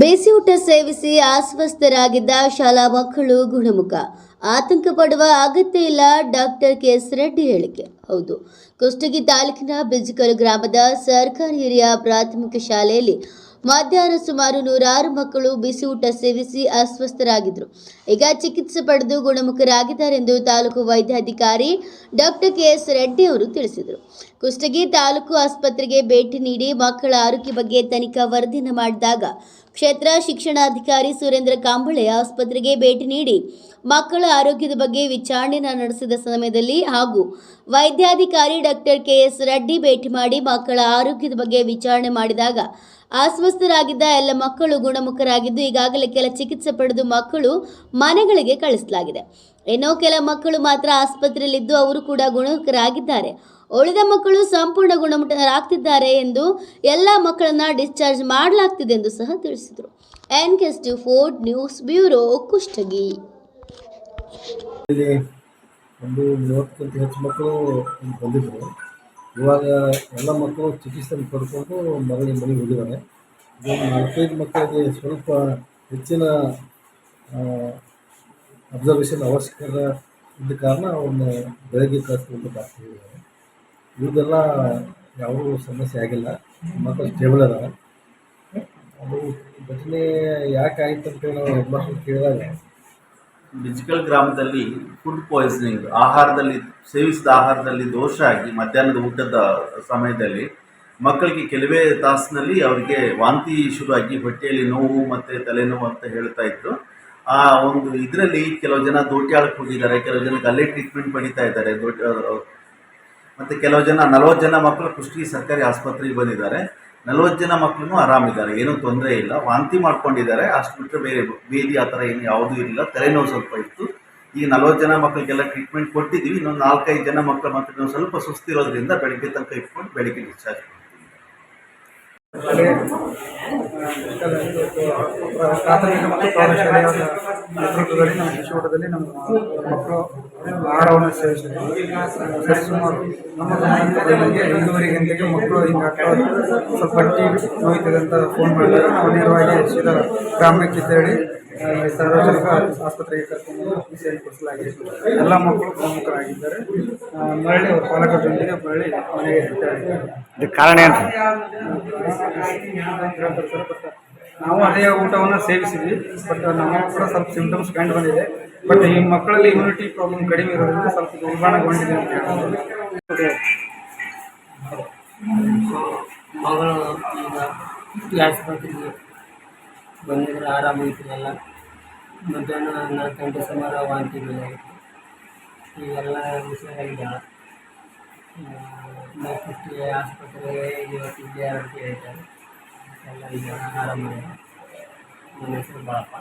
ಬೇಸಿ ಊಟ ಸೇವಿಸಿ ಅಸ್ವಸ್ಥರಾಗಿದ್ದ ಶಾಲಾ ಮಕ್ಕಳು ಗುಣಮುಖ. ಆತಂಕ ಪಡುವ ಅಗತ್ಯ ಇಲ್ಲ, ಡಾಕ್ಟರ್ ಕೆ. ಎಸ್. ರೆಡ್ಡಿ ಹೇಳಿಕೆ. ಹೌದು. ಕುಷ್ಟಗಿ ತಾಲೂಕಿನ ಬಿಜ್ಕಲ್ ಗ್ರಾಮದ ಸರ್ಕಾರಿ ಹಿರಿಯ ಪ್ರಾಥಮಿಕ ಶಾಲೆಯಲ್ಲಿ ಮಧ್ಯಾಹ್ನ ಸುಮಾರು ನೂರಾರು ಮಕ್ಕಳು ಬಿಸಿ ಊಟ ಸೇವಿಸಿ ಅಸ್ವಸ್ಥರಾಗಿದ್ದರು. ಈಗ ಚಿಕಿತ್ಸೆ ಪಡೆದು ಗುಣಮುಖರಾಗಿದ್ದಾರೆ ಎಂದು ತಾಲೂಕು ವೈದ್ಯಾಧಿಕಾರಿ ಡಾಕ್ಟರ್ ಕೆ. ಎಸ್. ರೆಡ್ಡಿ ಅವರು ತಿಳಿಸಿದರು. ಕುಷ್ಟಗಿ ತಾಲೂಕು ಆಸ್ಪತ್ರೆಗೆ ಭೇಟಿ ನೀಡಿ ಮಕ್ಕಳ ಆರೋಗ್ಯ ಬಗ್ಗೆ ತನಿಖಾ ವರದಿಯನ್ನು ಮಾಡಿದಾಗ ಕ್ಷೇತ್ರ ಶಿಕ್ಷಣಾಧಿಕಾರಿ ಸುರೇಂದ್ರ ಕಾಂಬಳೆ ಆಸ್ಪತ್ರೆಗೆ ಭೇಟಿ ನೀಡಿ ಮಕ್ಕಳ ಆರೋಗ್ಯದ ಬಗ್ಗೆ ವಿಚಾರಣೆ ನಡೆಸಿದ ಸಮಯದಲ್ಲಿ ಹಾಗೂ ವೈದ್ಯಾಧಿಕಾರಿ ಡಾಕ್ಟರ್ ಕೆ ಎಸ್ ರೆಡ್ಡಿ ಭೇಟಿ ಮಾಡಿ ಮಕ್ಕಳ ಆರೋಗ್ಯದ ಬಗ್ಗೆ ವಿಚಾರಣೆ ಮಾಡಿದಾಗ ಅಸ್ವಸ್ಥರಾಗಿದ್ದ ಎಲ್ಲ ಮಕ್ಕಳು ಗುಣಮುಖರಾಗಿದ್ದು ಈಗಾಗಲೇ ಕೆಲ ಚಿಕಿತ್ಸೆ ಪಡೆದು ಮಕ್ಕಳು ಮನೆಗಳಿಗೆ ಕಳಿಸಲಾಗಿದೆ. ಏನೋ ಕೆಲ ಮಕ್ಕಳು ಮಾತ್ರ ಆಸ್ಪತ್ರೆಯಲ್ಲಿದ್ದು ಅವರು ಕೂಡ ಗುಣಮುಖರಾಗಿದ್ದಾರೆ. ಉಳಿದ ಮಕ್ಕಳು ಸಂಪೂರ್ಣ ಗುಣಮುಖರಾಗ್ತಿದ್ದಾರೆ ಎಂದು ಎಲ್ಲ ಮಕ್ಕಳನ್ನ ಡಿಸ್ಚಾರ್ಜ್ ಮಾಡಲಾಗ್ತಿದೆ ಎಂದು ಸಹ ತಿಳಿಸಿದರು. ಎನ್ ಕೆಸ್ಟಿ ಫೋರ್ಡ್ ನ್ಯೂಸ್ ಬ್ಯೂರೋ ಕುಷ್ಟಗಿ. ಒಂದು ಹೆಚ್ಚು ಮಕ್ಕಳು ಬಂದಿದ್ದರು. ಇವಾಗ ಎಲ್ಲ ಮಕ್ಕಳು ಚಿಕಿತ್ಸೆ ಪಡ್ಕೊಂಡು ಮಗಳ ಮನೆಗೆ ಹೋಗಿದ್ದಾರೆ. ನಾಲ್ಕೈದು ಮಕ್ಕಳಿಗೆ ಸ್ವಲ್ಪ ಹೆಚ್ಚಿನ ಅಬ್ಸರ್ವೇಷನ್ ಅವಶ್ಯಕತೆ ಇದ್ದ ಕಾರಣ ಅವ್ರನ್ನ ಬೆಳಗ್ಗೆ ಹೇಳಿದ್ದಾರೆ ಇವ್ರದ್ದೆಲ್ಲ ಯಾವ ಸಮಸ್ಯೆ ಆಗಿಲ್ಲ. ಮಕ್ಕಳು ಸ್ಟೇಬಲ್ ಅದಾವೆ. ಅದು ಘಟನೆ ಯಾಕೆ ಆಯಿತು ಅಂತ ನಾವು ಹೆಡ್ಮಾಸ್ಟರ್ ಕೇಳಿದಾಗ ಬಿಜ್ಕಲ್ ಗ್ರಾಮದಲ್ಲಿ ಫುಡ್ ಪಾಯ್ಸನಿಂಗ್ ಆಹಾರದಲ್ಲಿ ಸೇವಿಸಿದ ಆಹಾರದಲ್ಲಿ ದೋಷ ಆಗಿ ಮಧ್ಯಾಹ್ನದ ಊಟದ ಸಮಯದಲ್ಲಿ ಮಕ್ಕಳಿಗೆ ಕೆಲವೇ ತಾಸಿನಲ್ಲಿ ಅವರಿಗೆ ವಾಂತಿ ಶುರುವಾಗಿ ಹೊಟ್ಟೆಯಲ್ಲಿ ನೋವು ಮತ್ತು ತಲೆನೋವು ಅಂತ ಹೇಳ್ತಾ ಇದ್ದರು ಆ ಒಂದು ಇದರಲ್ಲಿ ಕೆಲವು ಜನ ದೋಟ್ಯಾಳಕ್ಕೆ ಹೋಗಿದ್ದಾರೆ, ಕೆಲವು ಜನಕ್ಕೆ ಅಲ್ಲೇ ಟ್ರೀಟ್ಮೆಂಟ್ ಪಡಿತಾ ಇದ್ದಾರೆ. ದೊಡ್ಡ ಮತ್ತು ಕೆಲವು ಜನ, ನಲವತ್ತು ಜನ ಮಕ್ಕಳು ಕುಷ್ಟಗಿ ಸರ್ಕಾರಿ ಆಸ್ಪತ್ರೆಗೆ ಬಂದಿದ್ದಾರೆ. ನಲವತ್ತು ಜನ ಮಕ್ಕಳು ಆರಾಮಿದ್ದಾರೆ, ಏನೂ ತೊಂದರೆ ಇಲ್ಲ. ವಾಂತಿ ಮಾಡ್ಕೊಂಡಿದ್ದಾರೆ, ಅಷ್ಟು ಬಿಟ್ಟರೆ ಬೇರೆ ಬೇದಿ ಆ ಥರ ಏನು ಯಾವುದೂ ಇಲ್ಲ ತಲೆನೋವು ಸ್ವಲ್ಪ ಇತ್ತು. ಈಗ ನಲವತ್ತು ಜನ ಮಕ್ಕಳಿಗೆಲ್ಲ ಟ್ರೀಟ್ಮೆಂಟ್ ಕೊಟ್ಟಿದ್ದೀವಿ. ಇನ್ನೊಂದು ನಾಲ್ಕೈದು ಜನ ಮಕ್ಕಳು ಮಾತ್ರ ನಾವು ಸ್ವಲ್ಪ ಸುಸ್ತಿರೋದ್ರಿಂದ ಬೆಳಗ್ಗೆ ತನಕ ಇಟ್ಕೊಂಡು ಬೆಳಗ್ಗೆ ಡಿಸ್ಚಾರ್ಜ್ ಪ್ರಾಥಮಿಕ ಮತ್ತು ಪ್ರೌಢಶಾಲೆಯ ನೇತೃತ್ವದಲ್ಲಿ ನಮ್ಮ ಶಿಶುಊಟದಲ್ಲಿ ನಮ್ಮ ಮಕ್ಕಳು ಆಹಾರವನ್ನು ಸೇವಿಸಿದ್ದಾರೆ ಸರಿಸುಮಾರು ನಮ್ಮ ಸಮಯದಲ್ಲಿ ಮಕ್ಕಳು ಹಿಂಗೆ ಸ್ವಲ್ಪ ಹೊಟ್ಟೆ ನೋಯ್ತದೆ ಅಂತ ಫೋನ್ ನಾವು ನೇರವಾಗಿ ಸೀದಾ ಗ್ರಾಮಕ್ಕೆ ತೆರಳಿ ಸಾರ್ವಜನಿಕ ಆಸ್ಪತ್ರೆಗೆ ಕರ್ಕೊಂಡು ಬಿಸಿಯಾಗಿ ಕೊಡಿಸಲಾಗಿದೆ. ಎಲ್ಲ ಮಕ್ಕಳು ಪ್ರಮುಖರಾಗಿದ್ದಾರೆ. ಮರಳಿ ಅವರ ಪಾಲಕರೊಂದಿಗೆ ಮರಳಿ ಮನೆಗೆ ಇದಕ್ಕೆ ಕಾರಣ ಏನು? ನಾವು ಅದೇ ಊಟವನ್ನು ಸೇವಿಸಿದ್ವಿ ಬಟ್ ನಮಗೆ ಕೂಡ ಸ್ವಲ್ಪ ಸಿಂಟಮ್ಸ್ ಕಂಡು ಬಂದಿದೆ. ಬಟ್ ಈ ಮಕ್ಕಳಲ್ಲಿ ಇಮ್ಯುನಿಟಿ ಪ್ರಾಬ್ಲಮ್ ಕಡಿಮೆ ಇರೋದ್ರಿಂದ ಸ್ವಲ್ಪ ದುರ್ಬಾಣಗೊಂಡಿದೆ ಅಂತ ಹೇಳ್ಬೋದು. ಮಗಳು ಈಗ ಈ ಆಸ್ಪತ್ರೆಗೆ ಬಂದಿದ್ರೆ ಆರಾಮಾಯಿತು ಎಲ್ಲ ಮಧ್ಯಾಹ್ನ ನಾಲ್ಕು ಗಂಟೆ ಸುಮಾರು ವಾಂತಿ ಬಂದಾಗಿತ್ತು ಈಗೆಲ್ಲ ಹುಷಾರಾಗಿದ್ದಾಳೆ ನೆಕ್ಸ್ಟ್ ಆಸ್ಪತ್ರೆಗೆ ಇವತ್ತು ಇಲ್ಲಿ ಅಂತ ಹೇಳ್ತಾರೆ ಎಲ್ಲ ಈಗ ಆರಾಮಾಗಿದೆ ನನ್ನ ಹೆಸರು ಬಾಳಪ್ಪ.